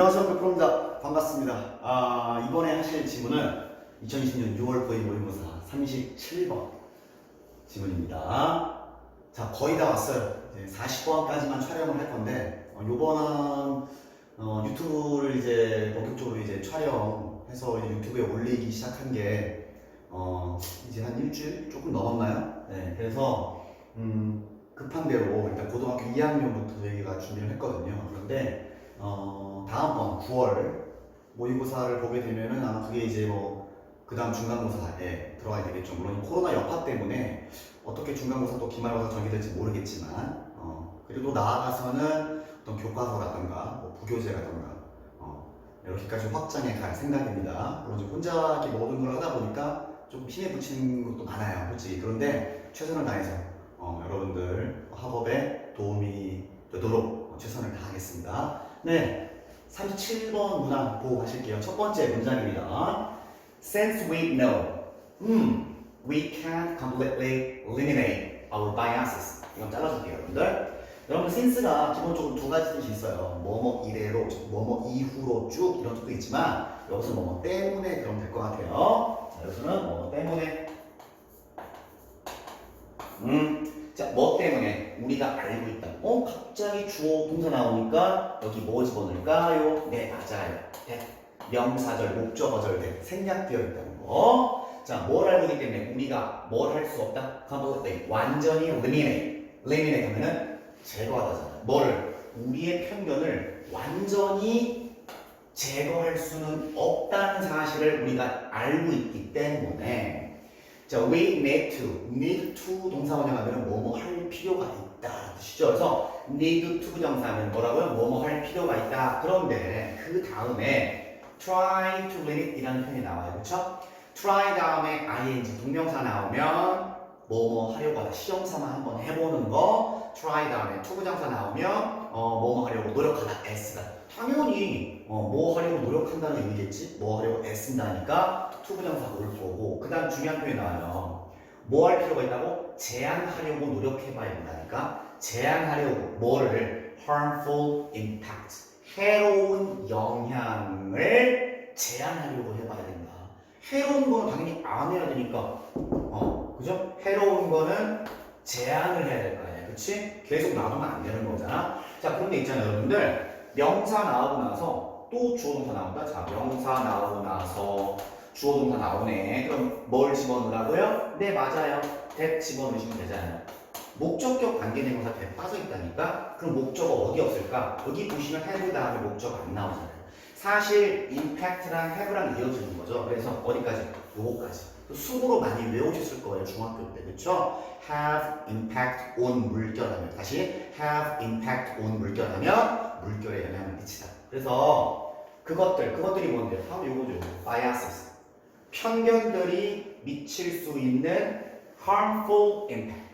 안녕하세요. 백프로입니다. 반갑습니다. 아, 이번에 하실 지문은 2020년 6월 9일 모의고사 37번 지문입니다. 자, 거의 다 왔어요. 이제 40번까지만 촬영을 할 건데, 어, 요번은 어, 유튜브를 이제 본격적으로 이제 촬영해서 이제 유튜브에 올리기 시작한 게, 어, 이제 한 일주일 조금 넘었나요? 네, 그래서, 음, 급한 대로 일단 고등학교 2학년부터 저희가 준비를 했거든요. 그런데, 어, 다음번 9월 모의고사를 보게 되면은 아마 그게 이제 뭐 그 다음 중간고사에 들어가야 되겠죠. 물론 코로나 여파 때문에 어떻게 중간고사 또 기말고사 전개될지 모르겠지만 어, 그리고 나아가서는 어떤 교과서라든가 뭐 부교재라든가 어, 이렇게까지 확장해 갈 생각입니다. 물론 혼자 이렇게 모든 걸 하다 보니까 좀 힘에 부치는 것도 많아요. 솔직히. 그런데 최선을 다해서 어, 여러분들 학업에 도움이 되도록 최선을 다하겠습니다. 네, 37번 문항 보고 가실게요. 첫 번째 문장입니다. Since we know, 음, we can't completely eliminate our biases. 이건 잘라줄게요, 여러분들. 여러분, since가 기본적으로 두 가지 뜻이 있어요. 뭐뭐 이래로, 뭐뭐 이후로 쭉 이런 뜻도 있지만 여기서 뭐뭐 때문에 그러면 될것 같아요. 자, 여기서는 뭐뭐 때문에. 음, 자, 뭐 때문에 우리가 알고 있다. 어, 갑자기 주어 동사 나오니까 여기 뭐 집어넣을까요? 네, 맞아요. 대. 명사절, 목적어절 대 생략되어 있다는 거. 자, 뭘 알고 있기 때문에 우리가 뭘 할 수 없다? completely, 완전히 eliminate. eliminate 하면은 제거하다잖아요. 뭐를? 우리의 편견을 완전히 제거할 수는 없다는 사실을 우리가 알고 있기 때문에 자, we need to, need to 동사 원형하면 뭐뭐 할 필요가 있다 뜻이죠. 그래서 need to 부정사하면 뭐라고요? 뭐뭐 할 필요가 있다. 그런데 그 다음에 try to limit 이라는 표현이 나와요. 그렇죠? try 다음에 ing 동명사 나오면 뭐뭐 하려고 하다. 시험 삼아 한번 해보는 거. try 다음에 to 부정사 나오면 어, 뭐뭐 하려고 노력하다. s가 당연히 어, 뭐 하려고 노력한다는 의미겠지? 뭐 하려고 애쓴다니까 투부정사가 올 거고 그 다음 중요한 표현이 나와요 뭐 할 필요가 있다고? 제한하려고 노력해봐야 된다니까 제한하려고 뭐를 harmful impact 해로운 영향을 제한하려고 해봐야 된다 해로운 거는 당연히 안 해야 되니까 어 그죠? 해로운 거는 제한을 해야 될 거 아니야 그치? 계속 놔두면 안 되는 거잖아 자 그런데 있잖아요 여러분들 명사 나오고 나서 또 주어 동사 나온다. 자, 명사 나오고 나서 주어 동사 나오네. 그럼 뭘 집어넣으라고요? 네, 맞아요. that 집어넣으시면 되잖아요. 목적격 관계대명사 that 빠져 있다니까? 그럼 목적어 어디 없을까? 여기 보시면 have 다음에 목적어 안 나오잖아요. 사실 impact랑 have랑 이어지는 거죠. 그래서 어디까지? 요거까지. 수으로 많이 외우셨을 거예요. 중학교 때. 그쵸? have impact on 물결하면 다시 have impact on 물결하면 물결에 영향을 미치다. 그래서 그것들, 그것들이 뭔데요? 바로 요거죠. biases. 편견들이 미칠 수 있는 harmful impact.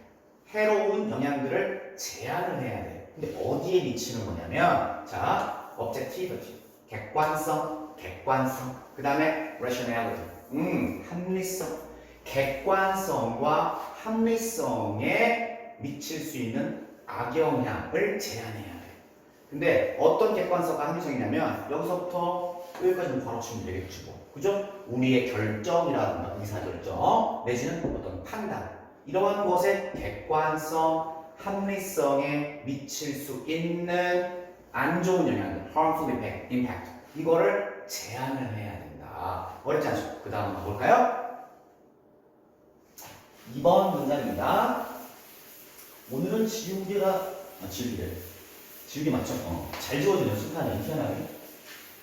해로운 영향들을 제한을 해야 돼. 근데 어디에 미치는 거냐면, 자, objectivity. 객관성, 객관성. 그 다음에 rationality. 음, 합리성. 객관성과 합리성에 미칠 수 있는 악영향을 제한해야 돼. 근데 어떤 객관성과 합리성이냐면 여기서부터 여기까지 는 바로 치면 되겠지 뭐. 그죠? 우리의 결정이라든가 의사결정 내지는 어떤 판단 이러한 것에 객관성, 합리성에 미칠 수 있는 안 좋은 영향들 harmful impact, impact 이거를 제한을 해야 된다. 어렵지 않죠? 그 다음 볼까요? 2번 문장입니다. 오늘은 지우개가 아, 지우개 지우개 맞죠? 어, 잘 지워지는 순간이 희한하게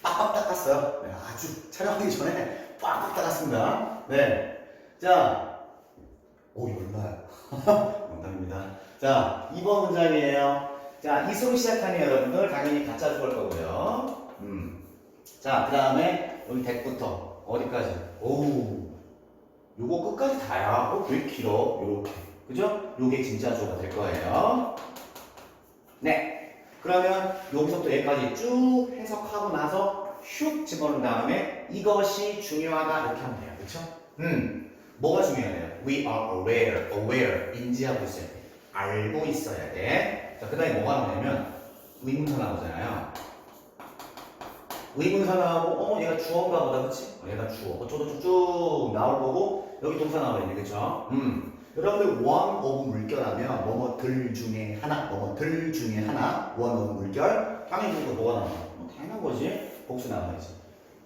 빡빡 닦았어요. 네, 아주 촬영하기 전에 빡빡 닦았습니다. 네, 자, 오 얼마야? 농담입니다. 자, 2번 문장이에요. 자, 이수로 시작하는 여러분들 당연히 가짜 죽을 거고요. 음, 자, 그 다음에 여기 덱부터 어디까지? 오우. 요거 끝까지 다야. 어, 왜 길어? 요렇게. 그죠? 요게 진짜 주어가 될 거예요. 네. 그러면 여기서부터 여기까지 쭉 해석하고 나서 슉 집어넣은 다음에 이것이 중요하다 이렇게 하면 돼요. 그쵸? 음. 뭐가 중요해요? We are aware. aware. 인지하고 있어야 돼. 알고 있어야 돼. 자, 그 다음에 뭐가 나오냐면 의문사 나오잖아요. 의문사 나오고 어 얘가 주어인가 보다 그치? 어, 얘가 주어 어쩌고 쭉 나올 거고 여기 동사 나와 있네 그쵸? 음 여러분들 one of 물결하면 뭐뭐들 중에 하나 뭐뭐들 중에 하나 one of 물결. 당연히 이거 뭐가 나와? 뭐 당연한 거지. 복수 나와야지.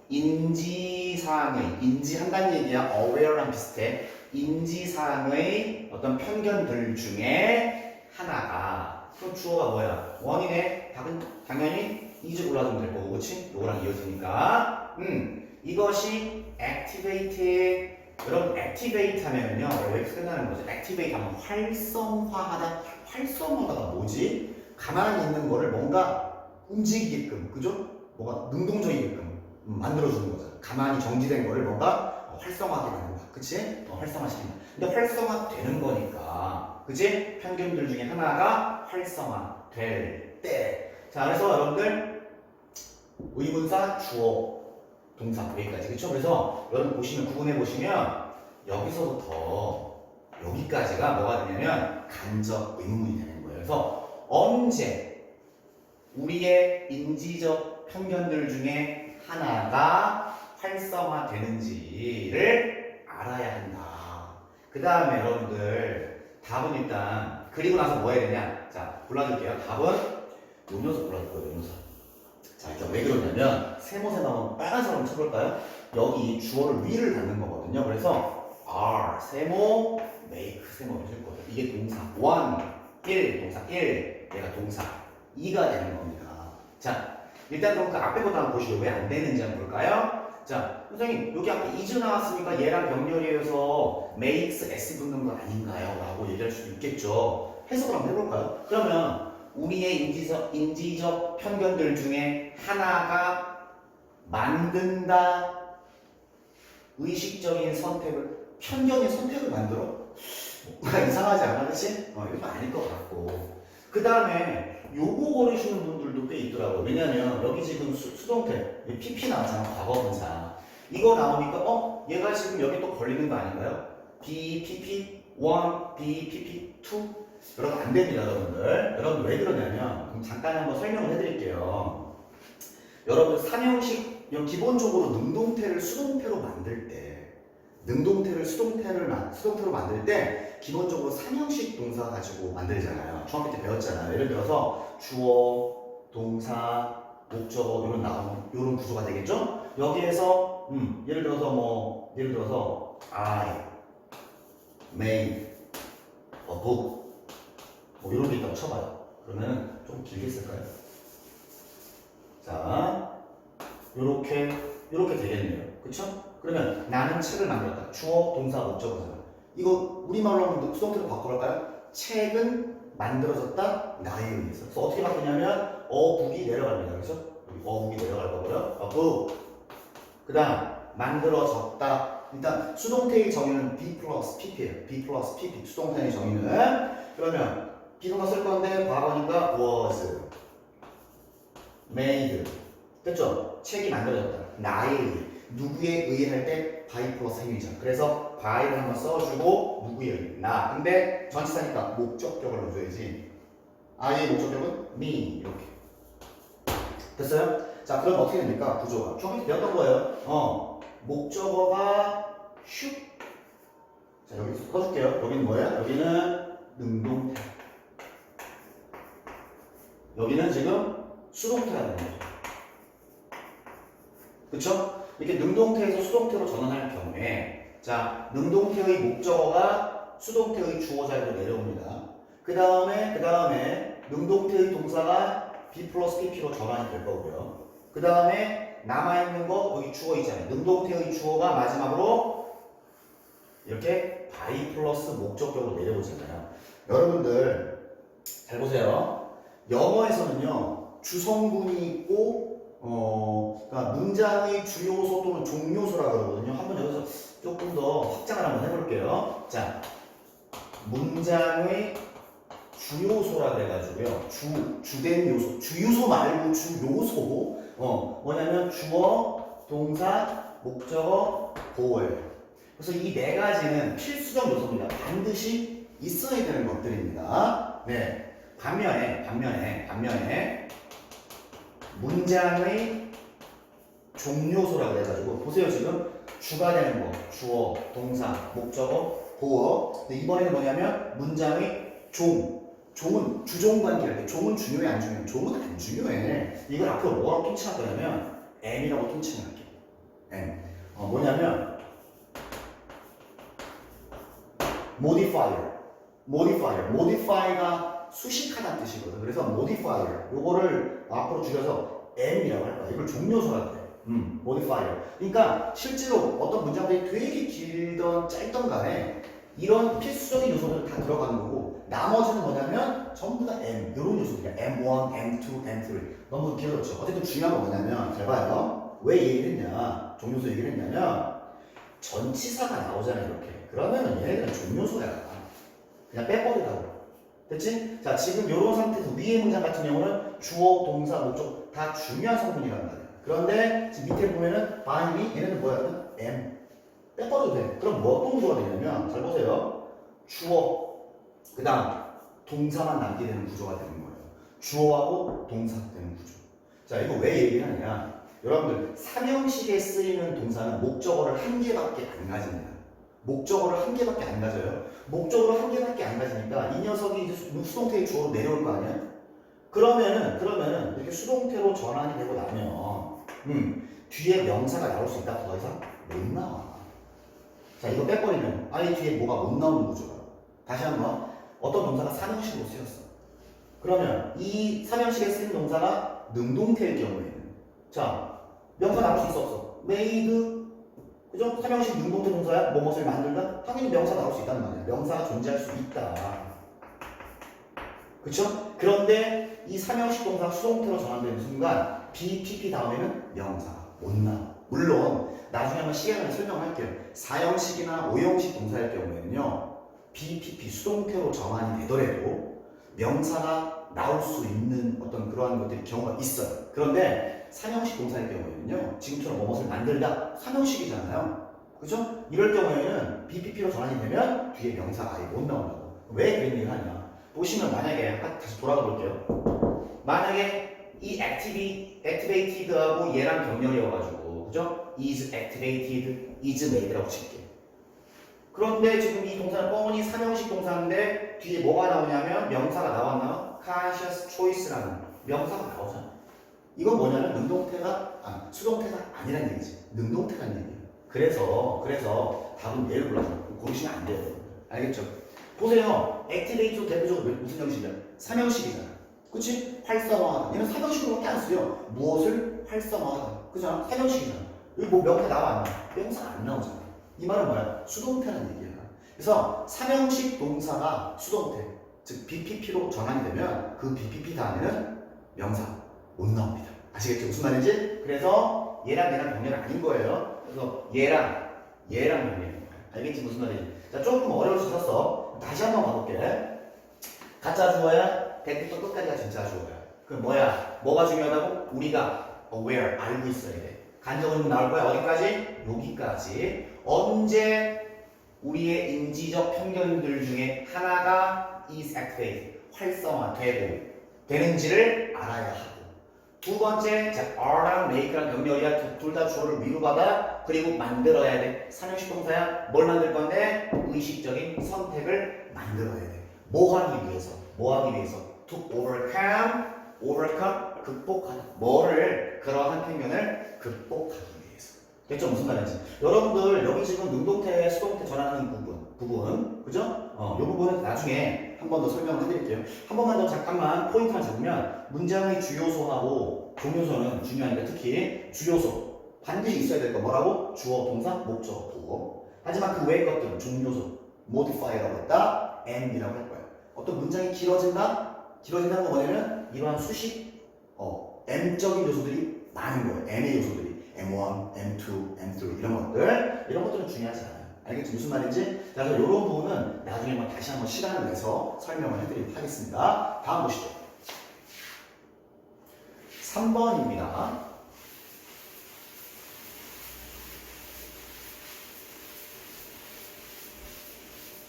인지사항의 인지한다는 얘기야? aware랑 비슷해. 인지사항의 어떤 편견들 중에 하나가. 그럼 주어가 뭐야? 원이네. 답은 당연히 이즈 골라주면 될 거고 그치? 요거랑 이어지니까. 음 이것이 activate 여러분 activate 하면은요 원래 여기서 끝나는 거죠 activate 하면 활성화하다 활성화가 뭐지? 가만히 있는 거를 뭔가 움직이게끔 그죠? 뭔가 능동적이게끔 음, 만들어주는 거잖아 가만히 정지된 거를 뭔가 어, 활성화하게 만든다 그치? 어, 활성화시킨다 근데 활성화되는 거니까 그치? 편견들 중에 하나가 활성화될 때 자 그래서 여러분들 의문사 주어 동사 여기까지 그쵸? 그래서 여러분 보시면 구분해 보시면 여기서부터 여기까지가 뭐가 되냐면 간접 의문문이 되는 거예요 그래서 언제 우리의 인지적 편견들 중에 하나가 활성화되는지를 알아야 한다. 그 다음에 여러분들 답은 일단 그리고 나서 뭐 해야 되냐? 자 골라줄게요. 답은 요 녀석 골라줄 거예요. 요 녀석. 자 일단 왜 그러냐면 세모세 나오면 빨간색으로 쳐볼까요? 여기 주어를 위를 닫는 거거든요. 그래서 R 세모 make 세모를 줄 거예요. 이게 동사 one 1 동사 1 얘가 동사 2가 되는 겁니다. 자 일단 그럼 그 앞에 것도 한번 보시죠. 왜 안 되는지 한번 볼까요? 자, 선생님 여기 아까 이즈 나왔으니까 얘랑 병렬이어서 makes s 붙는 거 아닌가요? 라고 얘기할 수도 있겠죠. 해석을 한번 해볼까요? 그러면 우리의 인지적, 인지적 편견들 중에 하나가 만든다 의식적인 선택을 편견의 선택을 만들어? 뭔가 이상하지 않아, 그치? 어, 이거 아닐 것 같고 그 다음에 요거 고르시는 분들도 꽤 있더라고요. 왜냐면 여기 지금 수, 수동태, PP 나왔잖아, 과거분사. 이거 나오니까 어? 얘가 지금 여기 또 걸리는 거 아닌가요? B, PP, 1, B, PP, 2. 여러분 안 됩니다, 여러분들. 여러분 왜 그러냐면 그럼 잠깐 한번 설명을 해드릴게요. 여러분 삼형식 기본적으로 능동태를 수동태로 만들 때 능동태를 수동태를 만- 수동태로 만들 때 기본적으로 삼형식 동사 가지고 만들잖아요. 중학교 때 배웠잖아요. 예를 들어서 주어, 동사, 목적어 이런 나오는 이런 구조가 되겠죠? 여기에서 음, 예를 들어서 뭐 예를 들어서 I made a book 뭐 이런 게 있다고 쳐봐요. 그러면 좀 길게 쓸까요? 자, 요렇게 요렇게 되겠네요. 그쵸? 그러면 나는 책을 만들었다. 주어, 동사, 목적어잖아. 이거 우리말로 하면 수동태로 바꿔볼까요? 책은 만들어졌다 나에 의해서. 그래서 어떻게 바꾸냐면 어북이 내려갑니다. 여기 어북이 내려갈 거고요. 어북. 그 다음 만들어졌다. 일단 수동태의 정의는 be 플러스 pp예요. be 플러스 pp. 수동태의 정의는 그러면 비동사 쓸 건데 과거니까 was made. 됐죠? 책이 만들어졌다. 나에 의해. 누구에 의해 할 때 by 플러스 행위죠. 그래서 by를 한번 써주고 누구에 의해. 나. 근데 전치사니까 목적격을 넣어줘야지. I의 목적격은 me. 이렇게. 됐어요? 자, 그럼 어떻게 됩니까? 구조가. 때 배웠던 거예요. 어. 목적어가 슉. 자, 여기 써줄게요. 여기는 뭐야? 여기는 능동태. 여기는 지금 수동태가 되는 거죠. 그쵸? 이렇게 능동태에서 수동태로 전환할 경우에 자 능동태의 목적어가 수동태의 주어 자리로 내려옵니다. 그 다음에 그 다음에 능동태의 동사가 B 플러스 PP로 전환이 될 거고요. 그 다음에 남아있는 거 여기 주어 있잖아요. 능동태의 주어가 마지막으로 이렇게 by 플러스 목적격으로 내려오잖아요. 여러분들 잘 보세요. 영어에서는요 주성분이 있고 어, 그러니까 문장의 주요소 또는 종요소라 그러거든요. 한번 여기서 조금 더 확장을 한번 해볼게요. 자, 문장의 주요소라 그래가지고요. 주, 주된 요소. 주요소 말고 주요소. 어, 뭐냐면 주어, 동사, 목적어, 보어예요. 그래서 이 네 가지는 필수적 요소입니다. 반드시 있어야 되는 것들입니다. 네. 반면에, 반면에, 반면에, 문장의 종료소라고 해가지고 보세요 지금 주가 되는 거 주어, 동사, 목적어, 보어. 근데 이번에는 뭐냐면 문장의 종. 종은 주종 관계야. 돼. 종은 중요해 안 중요해? 종은 안 중요해. 이걸 앞으로 뭐라고 통칭할 거냐면 M이라고 통칭할게. M. 어, 뭐냐면 modifier. modifier. modify가 수식하다는 뜻이거든. 그래서 modifier. 요거를 앞으로 줄여서 M이라고 할 거야. 이걸 종료소라고 해. 음, modifier. 그러니까 실제로 어떤 문장들이 되게 길던 짧던 간에 이런 필수적인 요소들 다 들어가는 거고 나머지는 뭐냐면 전부 다 M 이런 요소들이야 M1, M2, M3 너무 길어졌죠 어쨌든 중요한 건 뭐냐면 잘 봐요 왜 얘기를 했냐 종료소 얘기를 했냐면 전치사가 나오잖아 이렇게 그러면은 얘네들은 종료소야 그냥 빼버리라고 됐지? 자 지금 이런 상태에서 위의 문장 같은 경우는 주어, 동사, 목적 다 중요한 성분이란 말이야 그런데 지금 밑에 보면은 바이미 얘네는 뭐야? M 빼버려도 돼. 그럼 뭐 구조가 되냐면 잘 보세요. 주어 그 다음 동사만 남게 되는 구조가 되는 거예요. 주어하고 동사 되는 구조. 자 이거 왜 얘기를 하느냐? 여러분들 삼형식에 쓰이는 동사는 목적어를 한 개밖에 안 가집니다. 목적어를 한 개밖에 안 가져요. 목적어를 한 개밖에 안 가지니까 이 녀석이 이제 수- 수동태의 주어로 내려올 거 아니야? 그러면은 그러면은 이렇게 수동태로 전환이 되고 나면 음 뒤에 명사가 나올 수 있다 더 이상 못 나와. 자 이거 빼버리면 아예 뒤에 뭐가 못 나오는 구조야. 다시 한번 어떤 동사가 삼형식으로 쓰였어. 그러면 이 삼형식에 쓰인 동사가 능동태일 경우에는 자 명사 나올 수 있어 없어? made 그죠? 삼형식 능동태 동사야 뭐뭇을 만들다 당연히 명사 나올 수 있다는 말이야. 명사가 존재할 수 있다. 그쵸? 그런데 이 삼형식 동사 수동태로 전환되는 순간 BPP 다음에는 명사가 못 나와. 물론 나중에 한번 시간을 설명할게요. 사형식이나 오형식 동사일 경우에는요. BPP 수동태로 전환이 되더라도 명사가 나올 수 있는 어떤 그러한 것들이 경우가 있어요. 그런데 삼형식 동사일 경우에는요. 지금처럼 뭐뭇을 만들다 삼형식이잖아요. 그죠? 이럴 경우에는 BPP로 전환이 되면 뒤에 명사가 아예 못 나온다고. 왜 그런 얘기를 하냐? 보시면 만약에 아까 다시 돌아가 볼게요. 만약에 이 activate, activated하고 얘랑 병렬이어가지고 그죠? is activated, is made라고 칠게. 그런데 지금 이 동사는 뻔히 삼형식 동사인데 뒤에 뭐가 나오냐면 명사가 나왔나? conscious choice라는 명사가 나오잖아. 이건 뭐냐면 능동태가 아, 수동태가 아니란 얘기지. 능동태란 얘기야. 그래서 그래서 답은 얘를 골라서 고르시면 안 돼요. 알겠죠? 보세요. 액티베이트도 대표적으로 무슨 형식이야? 삼형식이잖아. 그치? 활성화하다. 얘는 삼형식으로밖에 안 쓰요. 무엇을 활성화하다. 그잖아? 삼형식이잖아. 여기 뭐 명사 나와 안 나와? 명사가 안 나오잖아. 이 말은 뭐야? 수동태라는 얘기야. 그래서 삼형식 동사가 수동태, 즉 BPP로 전환이 되면 그 BPP 다음에는 명사 못 나옵니다. 아시겠죠? 무슨 말인지? 그래서 얘랑 얘랑 병렬 아닌 거예요. 그래서 얘랑 얘랑 병렬. 알겠지? 무슨 말인지? 자, 조금 어려울 수 있었어. 다시 한번 가볼게. 가짜 주어야? 대부터 끝까지가 진짜 주어야. 그 뭐야? 뭐가 중요하다고? 우리가 aware, 알고 있어야 돼. 간접은 나올 거야. 어디까지? 여기까지. 언제 우리의 인지적 편견들 중에 하나가 is activate, 활성화되고 되는지를 알아야 하고 두 번째, 자, are랑 make랑 병렬이야 둘 다 주어를 위로 받아 그리고 만들어야 돼. 삼형식 동사야 뭘 만들 건데? 의식적인 선택을 만들어야 돼 뭐 하기 위해서 뭐 하기 위해서? to overcome overcome 극복하다. 뭐를? 그러한 편견을 극복하기 위해서. 됐죠? 무슨 말인지. 여러분들 여기 지금 능동태 수동태 전환하는 부분 부분 그죠? 어이 부분은 나중에 한 번 더 설명을 해드릴게요. 한 번만 더 잠깐만 포인트만 잡으면 문장의 주요소하고 종요소는 중요하니까 특히 주요소 반드시 있어야 될 거 뭐라고? 주어 동사 목적 보고 하지만 그 외의 것들은 종요소 modify라고 했다 and이라고 할 거야 어떤 문장이 길어진다? 길어진다는 건 뭐냐면 이러한 수식 어 m적인 요소들이 많은 거예요. m의 요소들이. M1, M2, M3 이런 것들. 이런 것들은 중요하지 않아요. 알겠지 무슨 말인지? 자, 그래서 이런 부분은 나중에 다시 한번 시간을 내서 설명을 해드리도록 하겠습니다. 다음 보시죠. 3번입니다.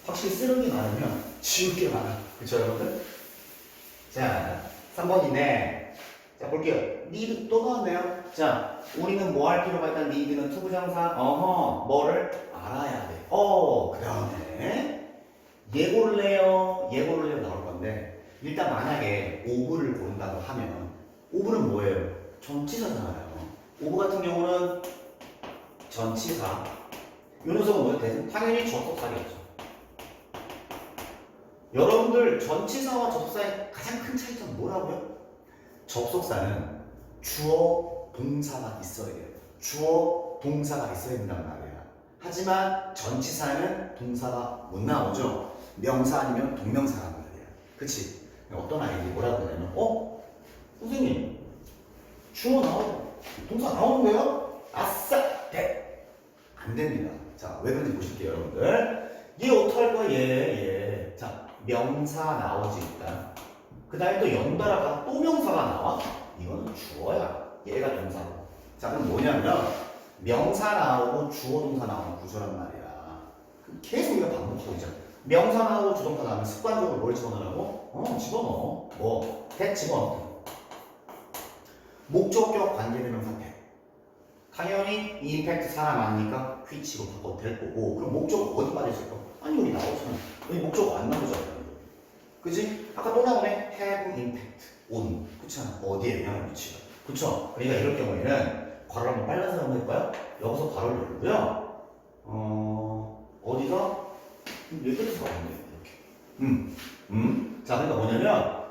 확실히 쓰는 게 많으면 지울 게 많아. 그쵸 여러분들? 자, 3번인데 자 볼게요. need 또 나왔네요. 자 우리는 뭐 할 필요가 있다. need는 투부정사. 어허 뭐를 알아야 예고를 내요. 예고를 내요 나올 건데 일단 만약에 오브를 고른다고 하면 오브는 뭐예요? 전치사잖아요. 오브 같은 경우는 전치사. 요 녀석은 뭐예요? 대신 당연히 접속사겠죠. 여러분들 전치사와 접속사의 가장 큰 차이점은 뭐라고요? 접속사는 주어 동사가 있어야 돼요. 주어 동사가 있어야 된단 말이야. 하지만 전치사는 동사가 못 나오죠. 명사 아니면 동명사란 말이야. 그치? 어떤 아이들이 뭐라고 하냐면 어? 선생님 주어 나오고 동사 나오는 거예요? 아싸! 돼! 안 됩니다. 자, 왜 그런지 보실게요, 여러분들. 얘 어떡할 거야, 얘, 얘. 자, 명사 나오지, 일단. 그 다음에 또 연달아가 또 명사가 나와? 이거는 주어야. 얘가 동사고. 자, 그럼 뭐냐면, 명사 나오고 주어 동사 나오는 구조란 말이야. 계속 반복하고 있잖아. 명사 나오고 주동사 나오면 습관적으로 뭘 집어넣으라고? 어, 집어넣어. 뭐, 대 집어넣어. 목적격 관계대명사 대. 당연히 이 임팩트 사람 아니니까 휘치로 바꿔도 될 거고 그럼 목적 어디 거? 아니 여기 나오잖아 여기 목적 안 나오잖아 그지? 아까 또 나오네 have impact on 그렇잖아 어디에 영향을 미치다 그쵸? 그러니까 이럴 경우에는 괄호를 한번 빨간색 한번 해볼까요? 여기서 괄호를 열고요 어... 어디서? 여기서 가면 돼요 이렇게 음, 음. 자 그러니까 뭐냐면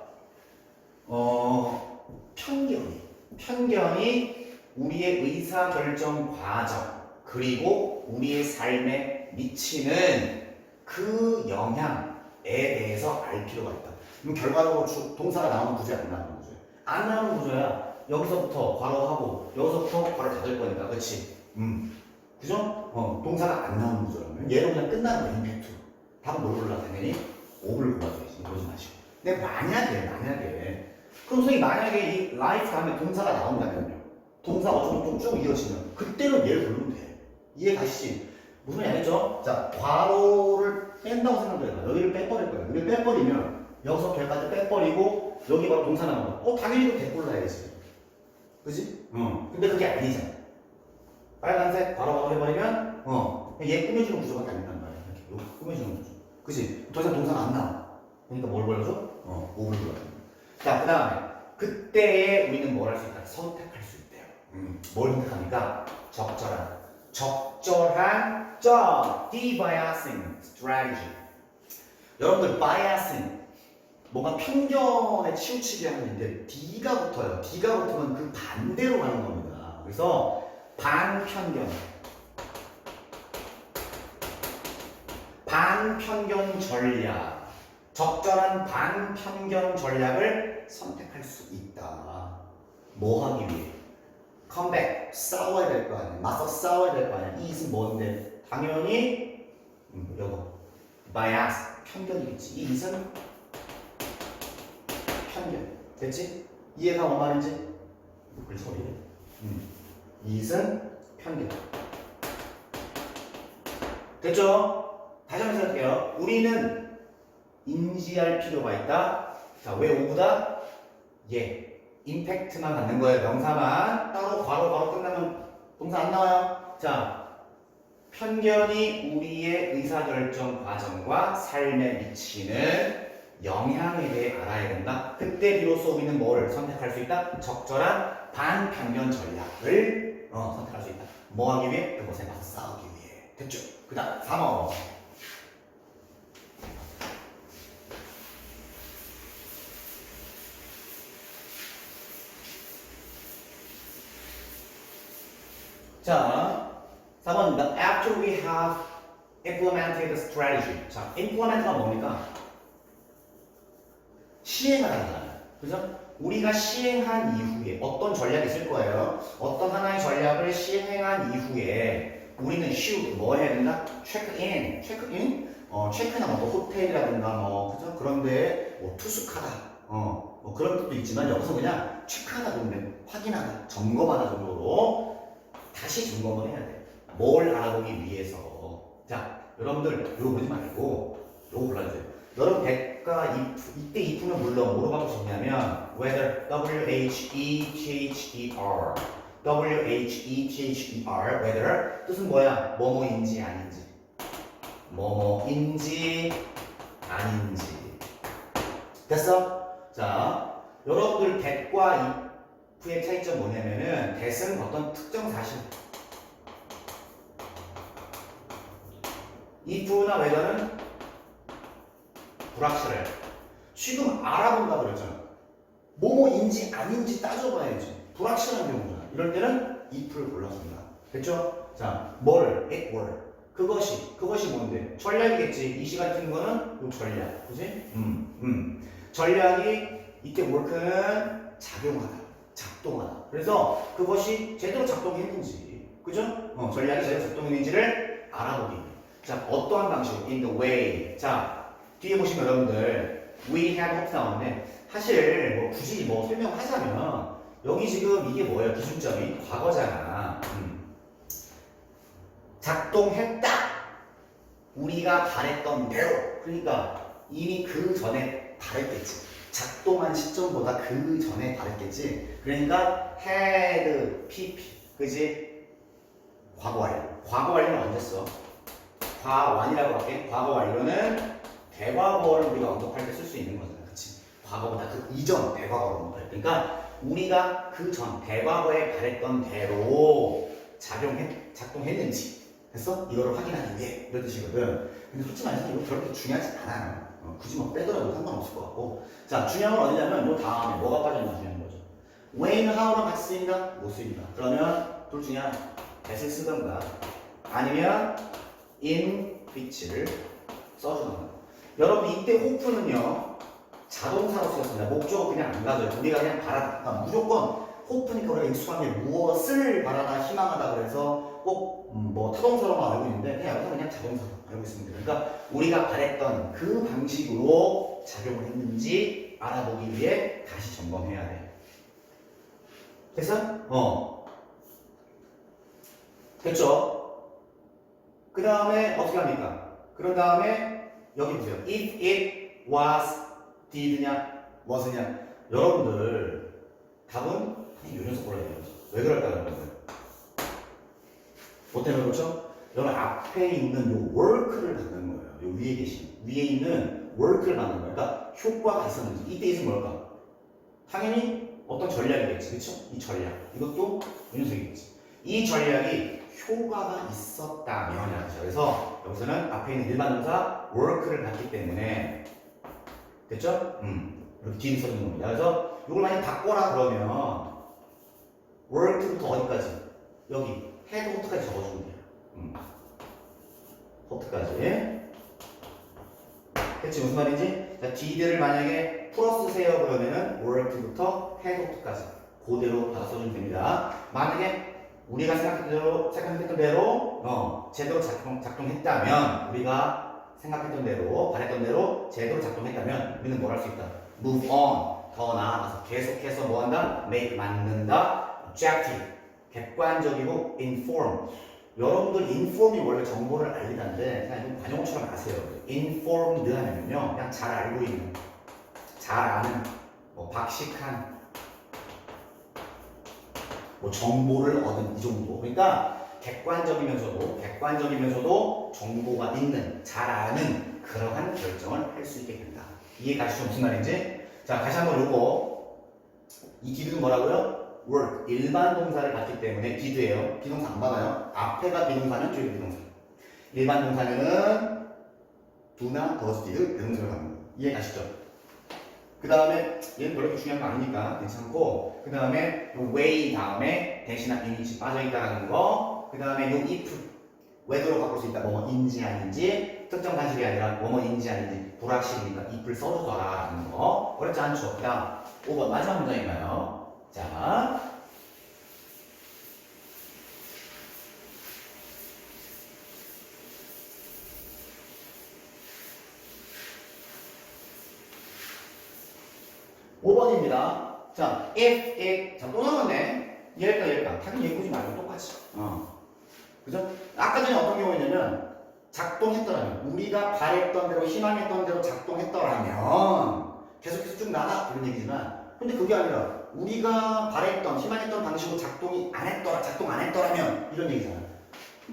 어... 편견이 편견이 우리의 의사 결정 과정 그리고 우리의 삶에 미치는 그 영향에 대해서 알 필요가 있다. 그럼 결과적으로 주- 동사가 나오는 구조야 안 나오는 구조야? 안 나오는 구조야. 여기서부터 괄호하고 여기서부터 괄호 닫을 거니까 그렇지? 음. 그죠? 어, 동사가 안 나오는 구조라면 얘로 그냥 끝나는 거야 임팩트. 답은 뭘 골라 당연히 5를 골라줘야지. 그러지 마시고. 근데 만약에 만약에 그럼 선생님 만약에 이 라이프 다음에 동사가 나온다면요. 동사 어쩌면 좀쭉 이어지면 그때는 얘를 부르면 돼. 이해 가시지? 무슨 말인지 알겠죠? 자, 괄호를 뺀다고 생각해요. 여기를 빼버릴 거야. 여기를 빼버리면 여기서 걔까지 빼버리고 여기 바로 동사 거야. 어, 당연히 이거 대꼴 나야지. 그지? 어. 근데 그게 아니잖아. 빨간색 바로 바로 해버리면 어, 얘 꾸며주는 구조가 아니란 말이야. 이렇게 여기 꾸며주는 구조. 그지? 더 이상 동사가 안 나와. 그러니까 뭘 불러줘? 어, 5를 불러줘. 자, 그 다음에 그때에 우리는 뭘 할 수 있다? 선택할 수 있대요. 음, 뭘 선택합니까? 적절한, 적절한 점, de-biasing strategy. 여러분들 biasing 뭔가 편견에 치우치게 하는 데 D가 붙어요. D가 붙으면 그 반대로 가는 겁니다. 그래서 반편견, 반편견 전략, 적절한 반편견 전략을 선택할 수 있다. 뭐 하기 위해? 컴백, 싸워야 될 거 아니야. 맞서 싸워야 될 거 아니야. 이것은 뭔데? 당연히 음, 이거 bias, 편견이겠지. 이 이것은 편견. 됐지? 이해가 뭔 말인지? 그 소리. 음. 이것은 편견. 됐죠? 다시 한번 생각해요. 우리는 인지할 필요가 있다. 자, 왜 오보다? 예. 임팩트만 갖는 거예요. 명사만. 따로 바로 바로 끝나면 동사 안 나와요. 자, 편견이 우리의 의사결정 과정과 삶에 미치는 영향에 대해 알아야 된다. 그때 비로소 우리는 뭐를 선택할 수 있다? 적절한 반편견 전략을 어, 선택할 수 있다. 뭐 하기 위해? 그것에 맞서 싸우기 위해. 됐죠? 그 다음 3어. 자, 4번입니다. After we have implemented the strategy. 자, implement가 뭡니까? 시행하다는 단어. 그죠? 우리가 시행한 이후에 어떤 전략이 있을 거예요. 어떤 하나의 전략을 시행한 이후에 우리는 should 뭐 해야 된다? 체크인, 체크인, 어, 체크나 뭐 호텔이라든가 뭐 그죠? 그런데 뭐 투숙하다, 어, 뭐 그런 뜻도 있지만 여기서 그냥 체크하다 정도, 확인하다, 점검하다 정도로 다시 점검을 해야 돼. 뭘 알아보기 위해서. 자, 여러분들 이거 보지 말고 이거 골라주세요. 여러분 100 that과 if 이때 if는 물론 뭐로 바꿔줬냐면 whether w h e t h e r w h e t h e r whether 뜻은 뭐야 뭐뭐인지 아닌지 뭐뭐인지 아닌지 됐어? 자 여러분들 that과 if 의 차이점 뭐냐면은 that은 어떤 특정 사실 if나 whether는 불확실해. 지금 알아본다 그랬잖아. 뭐뭐인지 아닌지 따져봐야지. 불확실한 경우잖아. 이럴 때는 if를 골라줍니다. 됐죠? 자, 뭐를, it were. 그것이, 그것이 뭔데? 전략이겠지. 이 시간 같은 거는 요 전략. 그지? 음, 음. 전략이 이때 work는 작용하다. 작동하다. 그래서 그것이 제대로 작동했는지. 그죠? 어, 전략이 제대로 작동했는지를 알아보기. 자, 어떠한 방식? In the way. 자, 뒤에 보시면 여러분들 we have hope 나오는데 사실 뭐 굳이 뭐 설명하자면 여기 지금 이게 뭐예요? 기준점이 과거잖아. 음. 작동했다. 우리가 바랬던 대로. 그러니까 이미 그 전에 바랬겠지. 작동한 시점보다 그 전에 바랬겠지. 그러니까 had, pp, 그지? 과거 완료. 과거 완료는 언제 써? 과완이라고 할게. 과거 완료는 대과거를 우리가 언급할 때 쓸 수 있는 거잖아. 그치? 과거보다 그 이전 대과거를 언급할 때. 그러니까 우리가 그 전 대과거에 바랬던 대로 작용했, 작동했는지 됐어? 이거를 확인하기 위해 이런 뜻이거든. 근데 솔직히 말해서 이거 그렇게 중요하지 않아요. 어, 굳이 뭐 빼더라도 상관없을 것 같고. 자, 중요한 건 어디냐면 요 다음에 뭐가 빠졌나 중요한 거죠. when, how랑 같이 쓰인다? 못 쓰인다. 그러면 둘 중에 하나. that을 쓰던가 아니면 in which를 써주던가. 여러분 이때 호프는요 자동사로 쓰였습니다. 목적어 그냥 안 가져요. 우리가 그냥 바라 그러니까 무조건 호프니까 우리가 익숙한 게 무엇을 바라다 희망하다 그래서 꼭뭐 타동사로만 알고 있는데 그냥 여기서 그냥 자동사로 알고 있습니다. 그러니까 우리가 바랬던 그 방식으로 작용을 했는지 알아보기 위해 다시 점검해야 돼. 됐어? 어. 됐죠? 그 다음에 어떻게 합니까? 그런 다음에 여기 보세요. If it was did냐 was냐 여러분들 답은 요 녀석 골라야 돼요. 왜 그럴까요, 여러분들? 뭐 때문에 그렇죠? 여러분 앞에 있는 요 work를 받는 거예요. 요 위에 계신 위에 있는 work를 받는 거예요. 그러니까 효과가 있었는지 이때 있으면 뭘까? 당연히 어떤 전략이겠지, 그렇죠? 이 전략 이것도 요 녀석이겠지. 이 전략이 효과가 있었다면 이라죠 그래서 여기서는 앞에 있는 일반 동사 work를 받기 때문에 됐죠? 음 이렇게 뒤에 써주는 겁니다. 그래서 이걸 만약 바꿔라 그러면 work부터 어디까지? 여기 head 호트까지 적어주면 돼요. 음. 호트까지. 됐지 무슨 말인지? 자, did를 만약에 풀어 쓰세요 그러면은 head 호트까지 그대로 받아 써주면 됩니다. 만약에 우리가 생각했던 대로, 생각했던 대로, 어, 제대로 작동, 작동했다면, 우리가 생각했던 대로, 바랬던 대로 제대로 작동했다면, 우리는 뭘 할 수 있다? move on. 더 나아가서 계속해서 뭐 한다? make, 만든다. objective. 객관적이고 inform. 여러분들 inform이 원래 정보를 알리다는데, 그냥 좀 관용어처럼 아세요. informed 하면요. 그냥 잘 알고 있는, 잘 아는, 뭐, 박식한, 뭐 정보를 얻은 이 정도. 그러니까 객관적이면서도 객관적이면서도 정보가 있는 잘 아는 그러한 결정을 할 수 있게 된다. 이해 가시죠 무슨 말인지? 자 다시 한번 요거 이 디드는 뭐라고요? Work 일반 동사를 받기 때문에 디드예요. 비동사 안 받아요. 앞에가 비동사는 뒤에 비동사. 일반 동사는 do나 does did 명사를 받는 거. 이해 가시죠? 그 다음에 얘는 별로 중요한 거 아니니까 괜찮고 그 다음에 요 way 다음에 대신한 이미지 빠져있다라는 거 그 다음에 요 if whether로 바꿀 수 있다 뭐뭐인지 아닌지 특정 사실이 아니라 뭐뭐인지 아닌지 불확실이니까 if를 써주더라라는 거 어렵지 않죠 그 다음 5번 마지막 문장인가요 자5번입니다 자, if, if. 자, 또 나왔네. 얘일까, 얘일까. 당연히 얘 꾸지 말고 똑같이. 어. 그죠? 아까 전에 어떤 경우였냐면, 작동했더라면 우리가 바랬던 대로 희망했던 대로 작동했더라면 계속해서 쭉 나가 이런 얘기지만 근데 그게 아니라 우리가 바랬던 희망했던 방식으로 작동이 안 했더라 작동 안 했더라면 이런 얘기잖아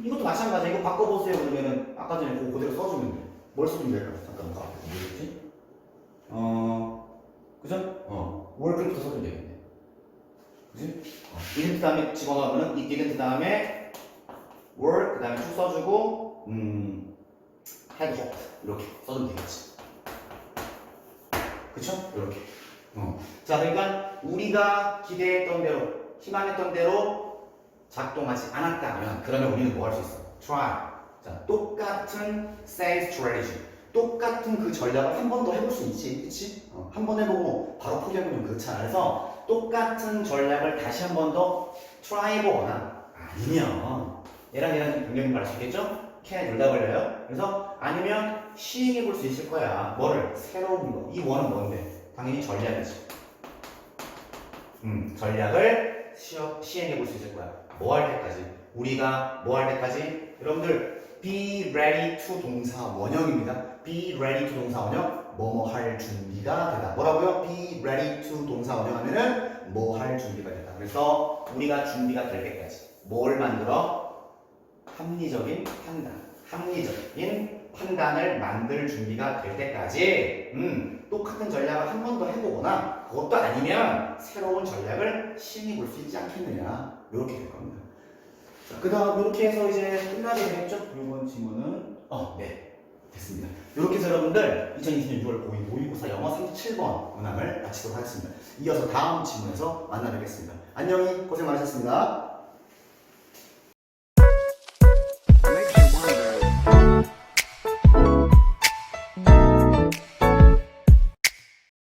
이것도 마찬가지야 이거 바꿔보세요. 그러면은 아까 전에 그거 그대로 써주면 돼뭘 써주면 될까 잠깐 봐 뭐였지? 어 그죠? 어 work부터 써주면 되겠네 그지? 어, didn't 다음에 집어넣으면 이 work 그 다음에 쭉 써주고 음 had hoped 이렇게 써주면 되겠지. 그쵸? 이렇게 어. 자 그러니까 우리가 기대했던 대로 희망했던 대로 작동하지 않았다면 그러면 우리는 뭐 할 수 있어? try. 자 똑같은 same strategy. 똑같은 그 전략을 한 번 더 해볼 수 있지, 그치? 어, 한번 해보고 바로 포기해보면 그렇잖아. 그래서 똑같은 전략을 다시 한 번 더 try 해보거나 아니면 얘랑 얘랑 수 있겠죠? can 둘다 걸려요. 그래서 아니면 시행해 볼 수 있을 거야. 뭐를? 새로운 거. 이 원은 뭔데? 당연히 전략이지. 음, 전략을 시어, 시행해 볼 수 있을 거야. 뭐 할 때까지? 우리가 뭐 할 때까지? 여러분들 be ready to 동사 원형입니다. be ready to 동사 원형 뭐뭐 할 준비가 되다. 뭐라고요? be ready to 동사 원형 하면은 뭐 할 준비가 되다. 그래서 우리가 준비가 될 때까지 뭘 만들어? 합리적인 판단. 합리적인 판단을 만들 준비가 될 때까지 음, 똑같은 전략을 한 번 더 해보거나 그것도 아니면 새로운 전략을 시행해 볼 수 있지 않겠느냐 이렇게 될 겁니다. 자, 그 다음 이렇게 해서 이제 끝나게 되겠죠? 이번 지문은 어, 네 됐습니다. 이렇게 해서 여러분들 2020년 6월 고2 모의고사 영어 37번 문항을 마치도록 하겠습니다. 이어서 다음 지문에서 만나 뵙겠습니다. 안녕히 고생 많으셨습니다.